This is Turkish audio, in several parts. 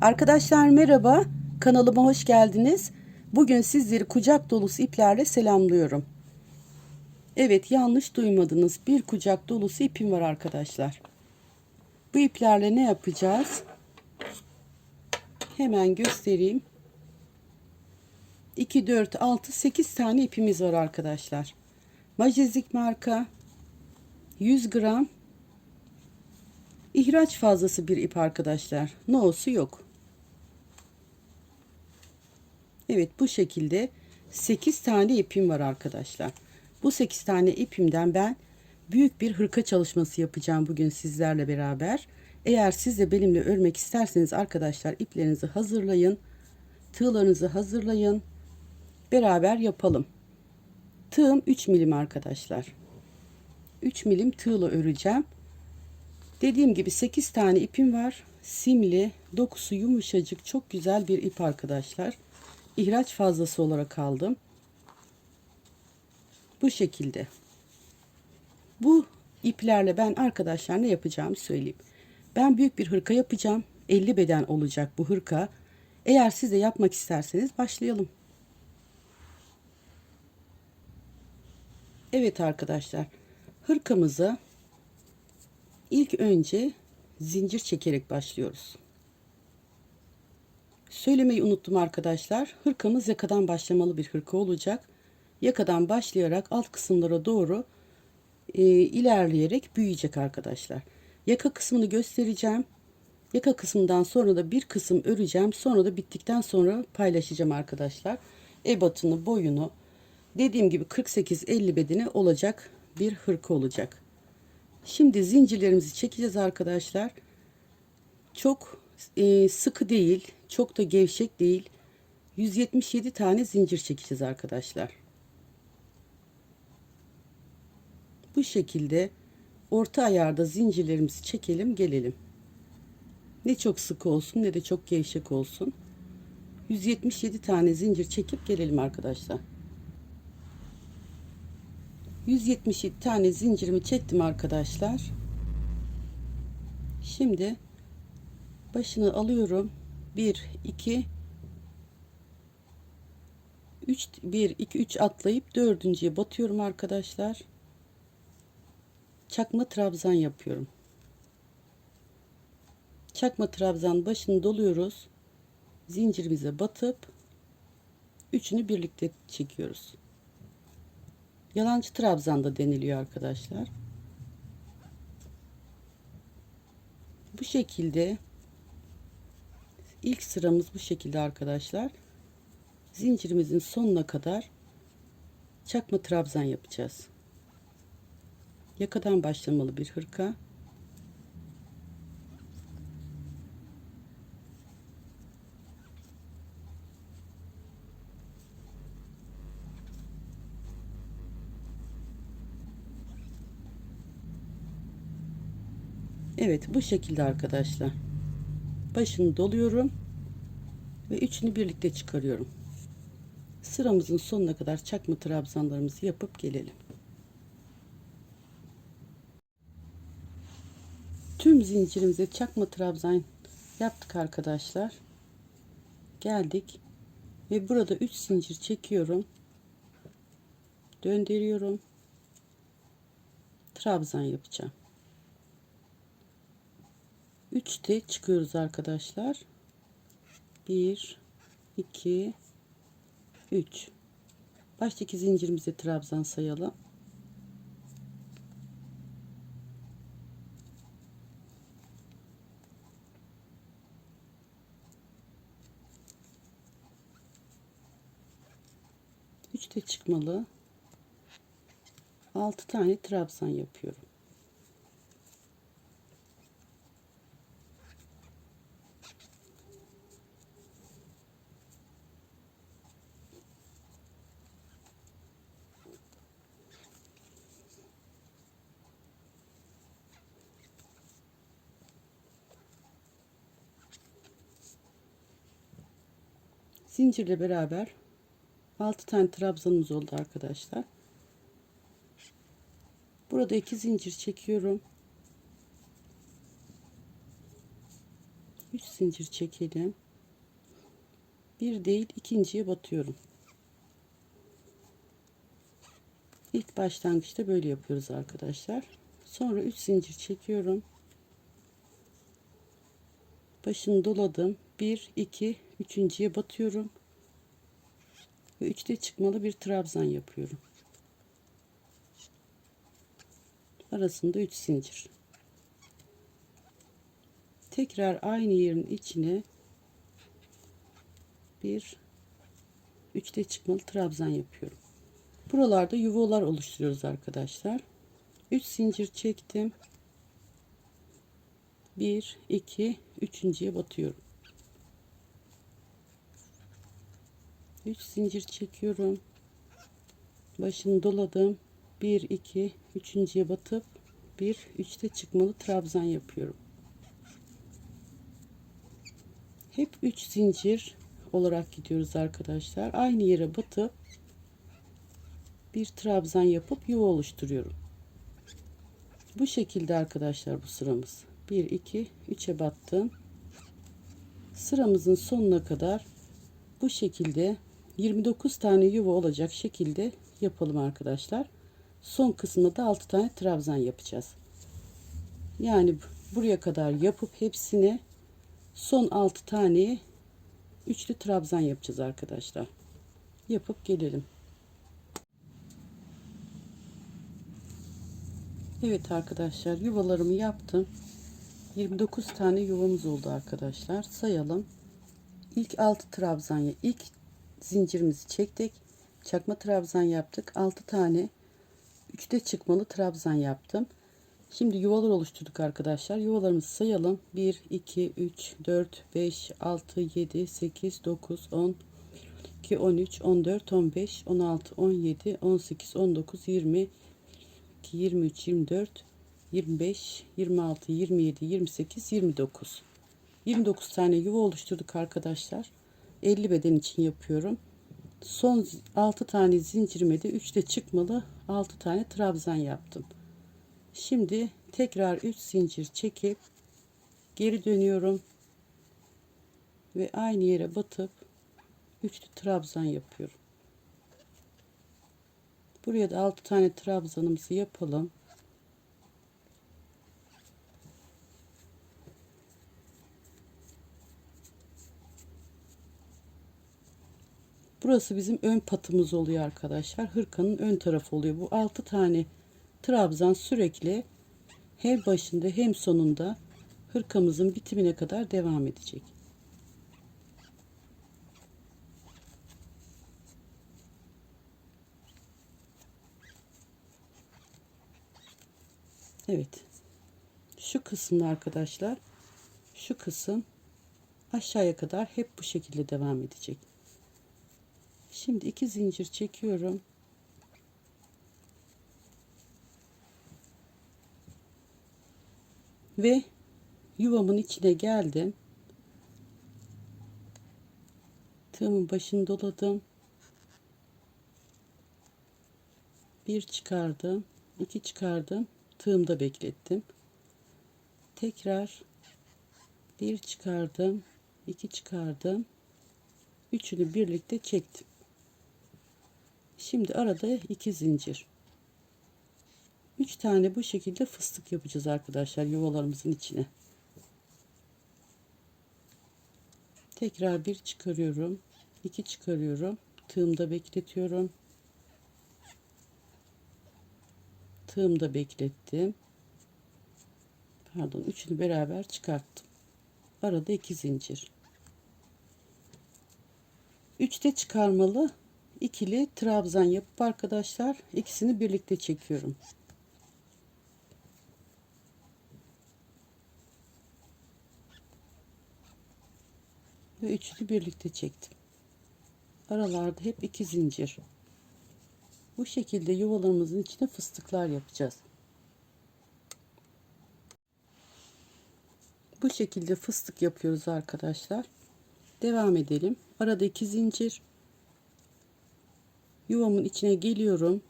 Arkadaşlar merhaba, kanalıma hoş geldiniz. Bugün sizleri kucak dolusu iplerle selamlıyorum. Evet yanlış duymadınız. Bir kucak dolusu ipim var arkadaşlar. Bu iplerle ne yapacağız? Hemen göstereyim. 2, 4, 6, 8 tane ipimiz var arkadaşlar. Majezik marka 100 gram ihraç fazlası bir ip arkadaşlar. No'su yok. Evet bu şekilde 8 tane ipim var arkadaşlar. Bu 8 tane ipimden ben büyük bir hırka çalışması yapacağım bugün sizlerle beraber. Eğer siz de benimle örmek isterseniz arkadaşlar iplerinizi hazırlayın. Tığlarınızı hazırlayın. Beraber yapalım. Tığım 3 milim arkadaşlar. 3 milim tığla öreceğim. Dediğim gibi 8 tane ipim var. Simli, dokusu yumuşacık, çok güzel bir ip arkadaşlar. İhraç fazlası olarak aldım. Bu şekilde. Bu iplerle ben arkadaşlar ne yapacağımı söyleyeyim. Ben büyük bir hırka yapacağım. 50 beden olacak bu hırka. Eğer siz de yapmak isterseniz başlayalım. Evet arkadaşlar. Hırkamızı ilk önce zincir çekerek başlıyoruz. Söylemeyi unuttum arkadaşlar. Hırkamız yakadan başlamalı bir hırka olacak. Yakadan başlayarak alt kısımlara doğru e, ilerleyerek büyüyecek arkadaşlar. Yaka kısmını göstereceğim. Yaka kısmından sonra da bir kısım öreceğim. Sonra da bittikten sonra paylaşacağım arkadaşlar. Ebatını, boyunu dediğim gibi 48-50 bedeni olacak bir hırka olacak. Şimdi zincirlerimizi çekeceğiz arkadaşlar. Çok e, sıkı değil, çok da gevşek değil. 177 tane zincir çekeceğiz arkadaşlar. Bu şekilde orta ayarda zincirlerimizi çekelim, gelelim. Ne çok sıkı olsun ne de çok gevşek olsun. 177 tane zincir çekip gelelim arkadaşlar. 177 tane zincirimi çektim arkadaşlar. Şimdi başını alıyorum. 1 2 3 1 2 3 atlayıp dördüncüye batıyorum arkadaşlar. Çakma trabzan yapıyorum. Çakma trabzan başını doluyoruz. Zincirimize batıp üçünü birlikte çekiyoruz. Yalancı trabzan da deniliyor arkadaşlar. Bu şekilde ilk sıramız bu şekilde arkadaşlar. Zincirimizin sonuna kadar çakma trabzan yapacağız. Yakadan başlamalı bir hırka. Evet bu şekilde arkadaşlar. Başını doluyorum ve üçünü birlikte çıkarıyorum. Sıramızın sonuna kadar çakma trabzanlarımızı yapıp gelelim. Tüm zincirimize çakma trabzan yaptık arkadaşlar. Geldik ve burada 3 zincir çekiyorum. Döndürüyorum. Trabzan yapacağım. 3'te çıkıyoruz arkadaşlar. 1 2 3 Baştaki zincirimize trabzan sayalım. Üçte çıkmalı. 6 tane trabzan yapıyorum. Zincirle beraber 6 tane trabzanımız oldu arkadaşlar. Burada iki zincir çekiyorum. 3 zincir çekelim. Bir değil ikinciye batıyorum. İlk başlangıçta böyle yapıyoruz arkadaşlar. Sonra 3 zincir çekiyorum. Başını doladım. 1 2 üçüncüye batıyorum. Ve 3'te çıkmalı bir trabzan yapıyorum. Arasında 3 zincir. Tekrar aynı yerin içine bir üçte çıkmalı trabzan yapıyorum. Buralarda yuvalar oluşturuyoruz arkadaşlar. 3 zincir çektim. 1 2 üçüncüye batıyorum. 3 zincir çekiyorum. Başını doladım. 1 2 üçüncüye batıp 1 3'te çıkmalı trabzan yapıyorum. Hep 3 zincir olarak gidiyoruz arkadaşlar. Aynı yere batıp bir trabzan yapıp yuva oluşturuyorum. Bu şekilde arkadaşlar bu sıramız. 1 2 3'e battım. Sıramızın sonuna kadar bu şekilde 29 tane yuva olacak şekilde yapalım arkadaşlar. Son kısmında da 6 tane trabzan yapacağız. Yani buraya kadar yapıp hepsine son 6 tane üçlü trabzan yapacağız arkadaşlar. Yapıp gelelim. Evet arkadaşlar yuvalarımı yaptım. 29 tane yuvamız oldu arkadaşlar. Sayalım. İlk 6 trabzan ilk zincirimizi çektik. Çakma trabzan yaptık. 6 tane 3'te çıkmalı trabzan yaptım. Şimdi yuvalar oluşturduk arkadaşlar. Yuvalarımızı sayalım. 1 2 3 4 5 6 7 8 9 10 12 13 14 15 16 17 18 19 20 23 24 25 26 27 28 29 29 tane yuva oluşturduk arkadaşlar 50 beden için yapıyorum. Son 6 tane zincirime de 3 de çıkmalı 6 tane trabzan yaptım. Şimdi tekrar 3 zincir çekip geri dönüyorum ve aynı yere batıp üçlü trabzan yapıyorum. Buraya da 6 tane trabzanımızı yapalım Burası bizim ön patımız oluyor arkadaşlar. Hırkanın ön tarafı oluyor. Bu 6 tane trabzan sürekli hem başında hem sonunda hırkamızın bitimine kadar devam edecek. Evet. Şu kısımda arkadaşlar şu kısım aşağıya kadar hep bu şekilde devam edecek. Şimdi iki zincir çekiyorum. Ve yuvamın içine geldim. Tığımın başını doladım. Bir çıkardım. iki çıkardım. Tığımda beklettim. Tekrar bir çıkardım. iki çıkardım. Üçünü birlikte çektim. Şimdi arada iki zincir. Üç tane bu şekilde fıstık yapacağız arkadaşlar yuvalarımızın içine. Tekrar bir çıkarıyorum. iki çıkarıyorum. Tığımda bekletiyorum. Tığımda beklettim. Pardon üçünü beraber çıkarttım. Arada iki zincir. Üçte çıkarmalı ikili trabzan yapıp arkadaşlar ikisini birlikte çekiyorum. Ve üçlü birlikte çektim. Aralarda hep iki zincir. Bu şekilde yuvalarımızın içine fıstıklar yapacağız. Bu şekilde fıstık yapıyoruz arkadaşlar. Devam edelim. Arada iki zincir yuvamın içine geliyorum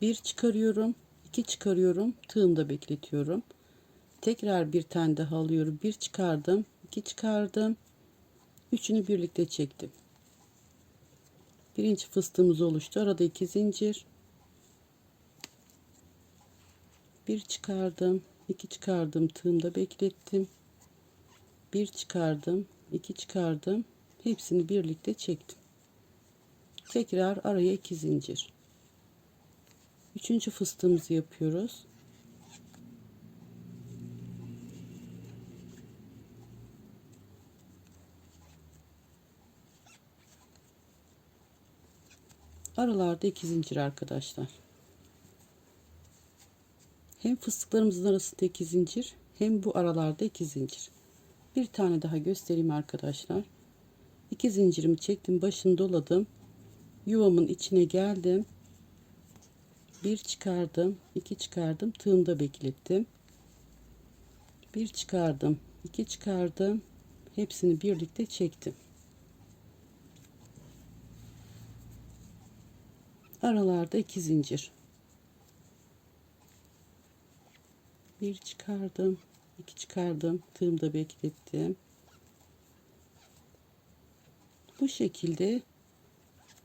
bir çıkarıyorum iki çıkarıyorum tığımda bekletiyorum tekrar bir tane daha alıyorum bir çıkardım 2 çıkardım. Üçünü birlikte çektim. Birinci fıstığımız oluştu. Arada iki zincir. Bir çıkardım. iki çıkardım. Tığımda beklettim. Bir çıkardım. iki çıkardım. Hepsini birlikte çektim. Tekrar araya iki zincir. Üçüncü fıstığımızı yapıyoruz. Aralarda iki zincir arkadaşlar. Hem fıstıklarımızın arasında iki zincir hem bu aralarda iki zincir. Bir tane daha göstereyim arkadaşlar. İki zincirimi çektim başını doladım. Yuvamın içine geldim. Bir çıkardım, iki çıkardım, tığımda beklettim. Bir çıkardım, iki çıkardım. Hepsini birlikte çektim. aralarda iki zincir bir çıkardım iki çıkardım tığımda beklettim bu şekilde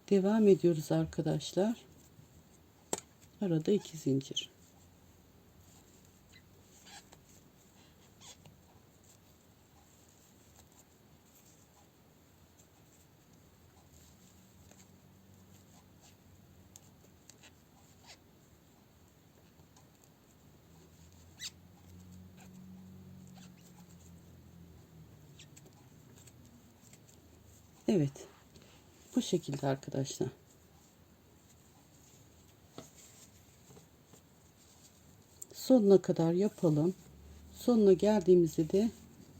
devam ediyoruz arkadaşlar arada iki zincir Evet. Şekilde arkadaşlar. Sonuna kadar yapalım. Sonuna geldiğimizde de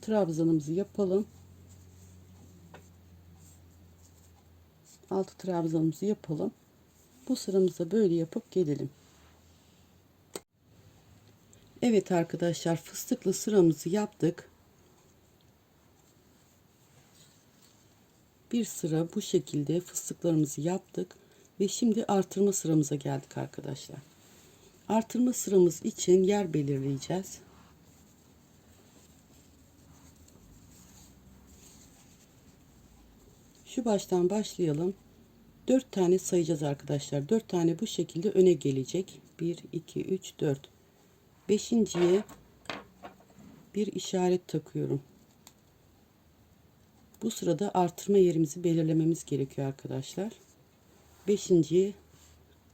trabzanımızı yapalım. Altı trabzanımızı yapalım. Bu sıramızda böyle yapıp gelelim. Evet arkadaşlar fıstıklı sıramızı yaptık. Bir sıra bu şekilde fıstıklarımızı yaptık ve şimdi artırma sıramıza geldik arkadaşlar. Artırma sıramız için yer belirleyeceğiz. Şu baştan başlayalım. 4 tane sayacağız arkadaşlar. 4 tane bu şekilde öne gelecek. 1 2 3 4. Beşinciye bir işaret takıyorum. Bu sırada artırma yerimizi belirlememiz gerekiyor arkadaşlar. Beşinciye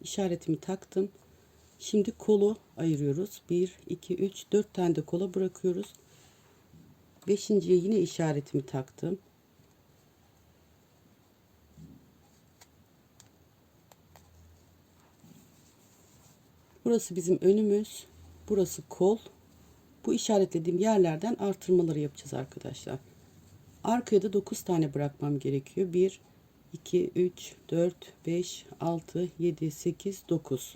işaretimi taktım. Şimdi kolu ayırıyoruz. 1, 2, 3, 4 tane de kola bırakıyoruz. Beşinciye yine işaretimi taktım. Burası bizim önümüz. Burası kol. Bu işaretlediğim yerlerden artırmaları yapacağız arkadaşlar. Arkaya da 9 tane bırakmam gerekiyor. 1, 2, 3, 4, 5, 6, 7, 8, 9.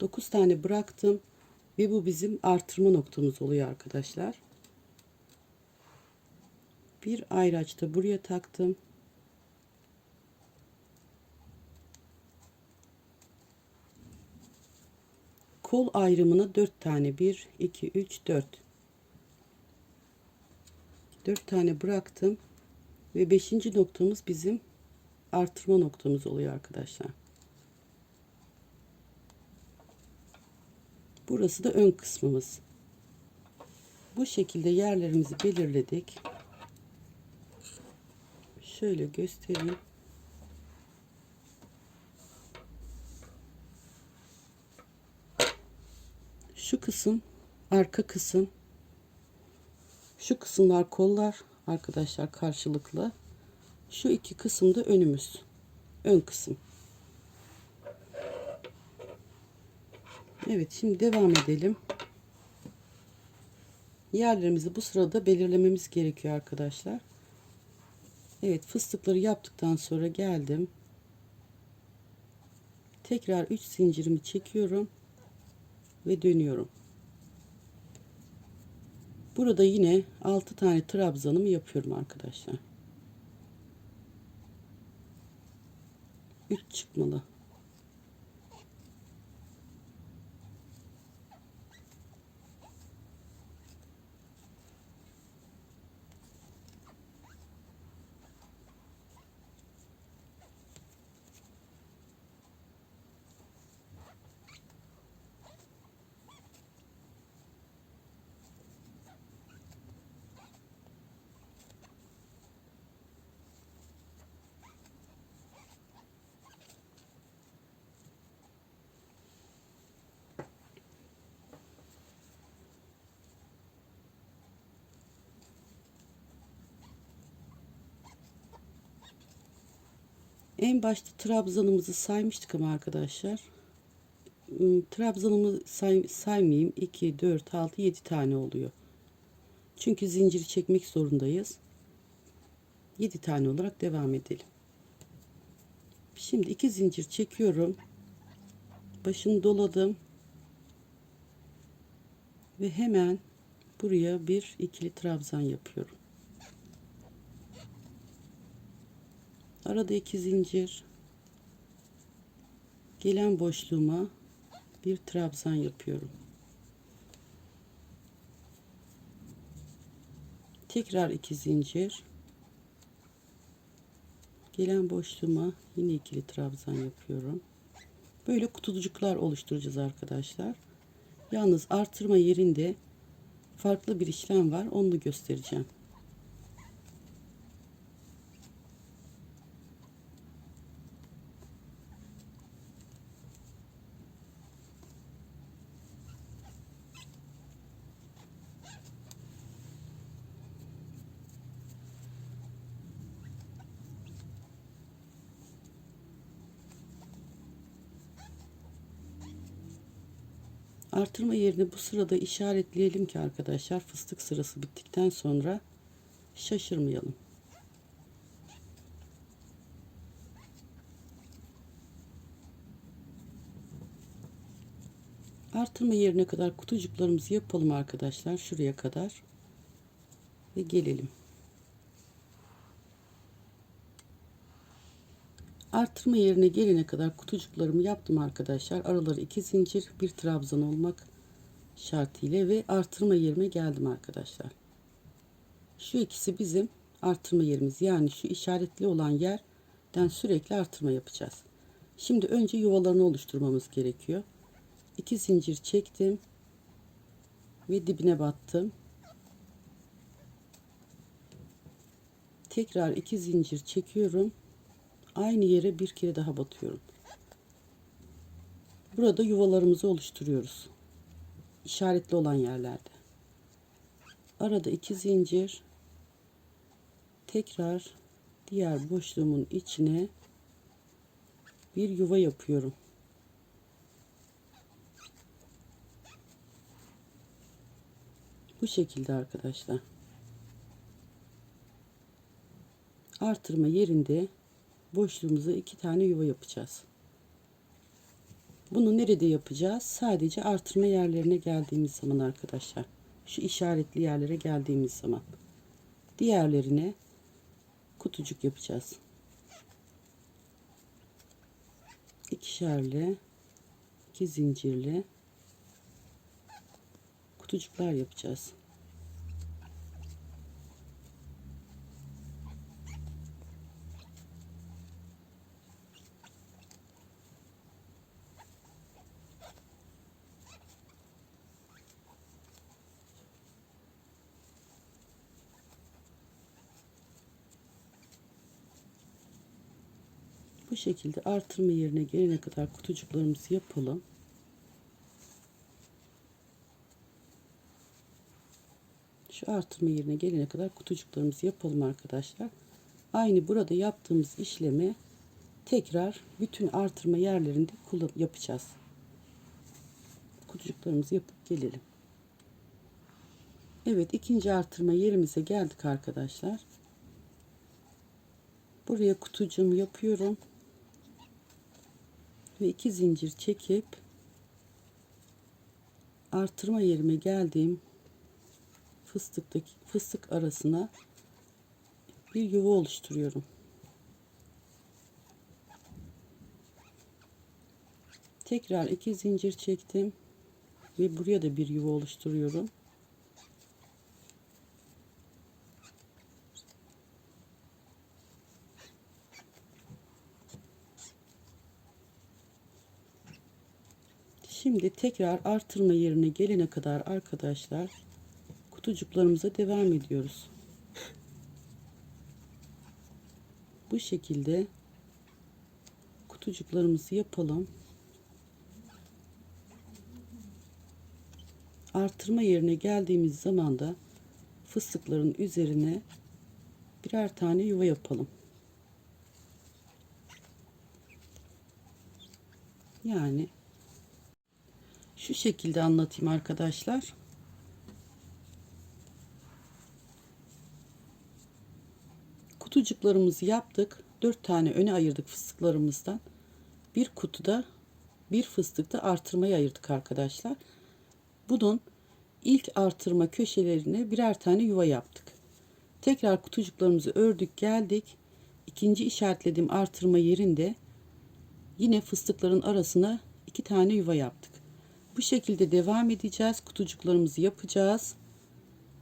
9 tane bıraktım. Ve bu bizim artırma noktamız oluyor arkadaşlar. Bir ayraç da buraya taktım. Kol ayrımına 4 tane 1 2 3 4 4 tane bıraktım ve 5. noktamız bizim artırma noktamız oluyor arkadaşlar. Burası da ön kısmımız. Bu şekilde yerlerimizi belirledik. Şöyle göstereyim. Şu kısım arka kısım şu kısımlar kollar arkadaşlar karşılıklı. Şu iki kısım da önümüz. Ön kısım. Evet şimdi devam edelim. Yerlerimizi bu sırada belirlememiz gerekiyor arkadaşlar. Evet fıstıkları yaptıktan sonra geldim. Tekrar 3 zincirimi çekiyorum ve dönüyorum. Burada yine 6 tane trabzanımı yapıyorum arkadaşlar. 3 çıkmalı. En başta trabzanımızı saymıştık ama arkadaşlar. Iı, Trabzanımı say, saymayayım. 2, 4, 6, 7 tane oluyor. Çünkü zinciri çekmek zorundayız. 7 tane olarak devam edelim. Şimdi iki zincir çekiyorum. Başını doladım. Ve hemen buraya bir ikili trabzan yapıyorum. Arada iki zincir. Gelen boşluğuma bir trabzan yapıyorum. Tekrar iki zincir. Gelen boşluğuma yine ikili trabzan yapıyorum. Böyle kutucuklar oluşturacağız arkadaşlar. Yalnız artırma yerinde farklı bir işlem var. Onu göstereceğim. Artırma yerini bu sırada işaretleyelim ki arkadaşlar fıstık sırası bittikten sonra şaşırmayalım. Artırma yerine kadar kutucuklarımızı yapalım arkadaşlar. Şuraya kadar. Ve gelelim. Artırma yerine gelene kadar kutucuklarımı yaptım arkadaşlar. Araları iki zincir, bir trabzan olmak şartıyla ve artırma yerime geldim arkadaşlar. Şu ikisi bizim artırma yerimiz. Yani şu işaretli olan yerden sürekli artırma yapacağız. Şimdi önce yuvalarını oluşturmamız gerekiyor. İki zincir çektim ve dibine battım. Tekrar iki zincir çekiyorum aynı yere bir kere daha batıyorum. Burada yuvalarımızı oluşturuyoruz. İşaretli olan yerlerde. Arada iki zincir tekrar diğer boşluğumun içine bir yuva yapıyorum. Bu şekilde arkadaşlar. Artırma yerinde boşluğumuza iki tane yuva yapacağız. Bunu nerede yapacağız? Sadece artırma yerlerine geldiğimiz zaman arkadaşlar. Şu işaretli yerlere geldiğimiz zaman. Diğerlerine kutucuk yapacağız. İkişerli, iki zincirli kutucuklar yapacağız. Bu şekilde artırma yerine gelene kadar kutucuklarımızı yapalım. Şu artırma yerine gelene kadar kutucuklarımızı yapalım arkadaşlar. Aynı burada yaptığımız işlemi tekrar bütün artırma yerlerinde yapacağız. Kutucuklarımızı yapıp gelelim. Evet ikinci artırma yerimize geldik arkadaşlar. Buraya kutucuğumu yapıyorum ve iki zincir çekip artırma yerime geldiğim fıstıktaki fıstık arasına bir yuva oluşturuyorum. Tekrar iki zincir çektim ve buraya da bir yuva oluşturuyorum. Şimdi tekrar artırma yerine gelene kadar arkadaşlar kutucuklarımıza devam ediyoruz. Bu şekilde kutucuklarımızı yapalım. Artırma yerine geldiğimiz zaman da fıstıkların üzerine birer tane yuva yapalım. Yani şu şekilde anlatayım arkadaşlar. Kutucuklarımızı yaptık. 4 tane öne ayırdık fıstıklarımızdan. Bir kutuda bir fıstıkta artırmayı ayırdık arkadaşlar. Bunun ilk artırma köşelerine birer tane yuva yaptık. Tekrar kutucuklarımızı ördük geldik. İkinci işaretlediğim artırma yerinde yine fıstıkların arasına iki tane yuva yaptık. Bu şekilde devam edeceğiz. Kutucuklarımızı yapacağız.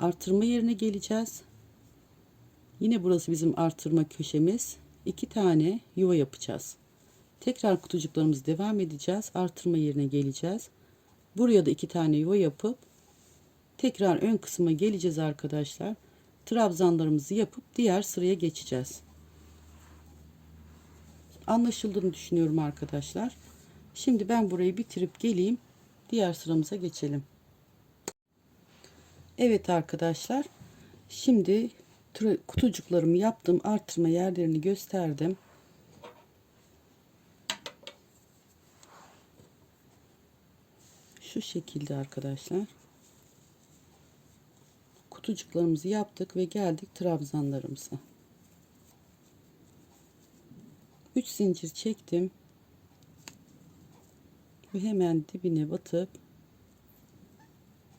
Artırma yerine geleceğiz. Yine burası bizim artırma köşemiz. İki tane yuva yapacağız. Tekrar kutucuklarımızı devam edeceğiz. Artırma yerine geleceğiz. Buraya da iki tane yuva yapıp tekrar ön kısma geleceğiz arkadaşlar. Trabzanlarımızı yapıp diğer sıraya geçeceğiz. Anlaşıldığını düşünüyorum arkadaşlar. Şimdi ben burayı bitirip geleyim. Diğer sıramıza geçelim. Evet arkadaşlar. Şimdi kutucuklarımı yaptım. Artırma yerlerini gösterdim. Şu şekilde arkadaşlar. Kutucuklarımızı yaptık ve geldik trabzanlarımıza. 3 zincir çektim. Ve hemen dibine batıp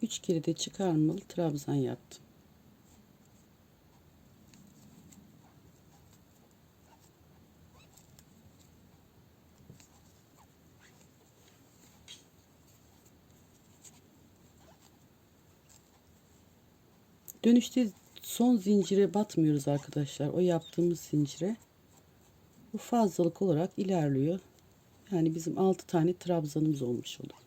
3 kere de çıkarmalı trabzan yaptım. Dönüşte son zincire batmıyoruz arkadaşlar. O yaptığımız zincire. Bu fazlalık olarak ilerliyor. Yani bizim 6 tane trabzanımız olmuş olur.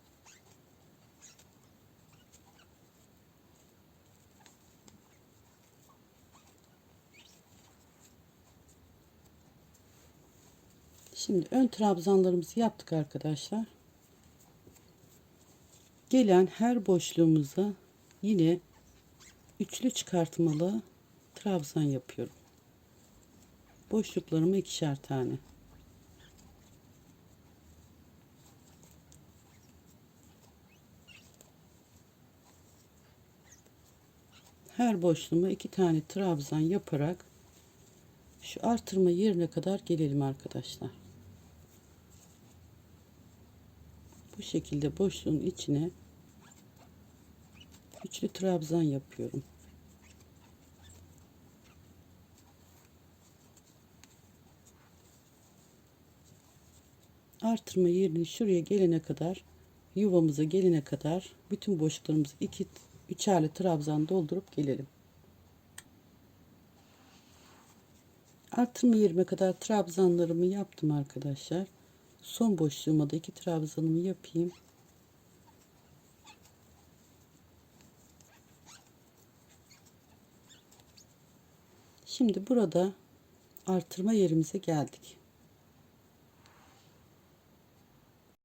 Şimdi ön trabzanlarımızı yaptık arkadaşlar. Gelen her boşluğumuza yine üçlü çıkartmalı trabzan yapıyorum. Boşluklarıma ikişer tane. Her boşluğuma iki tane trabzan yaparak şu artırma yerine kadar gelelim arkadaşlar. Bu şekilde boşluğun içine üçlü trabzan yapıyorum. Artırma yerini şuraya gelene kadar yuvamıza gelene kadar bütün boşluklarımızı iki üçerli trabzan doldurup gelelim. Artırma yerime kadar trabzanlarımı yaptım arkadaşlar. Son boşluğuma da iki trabzanımı yapayım. Şimdi burada artırma yerimize geldik.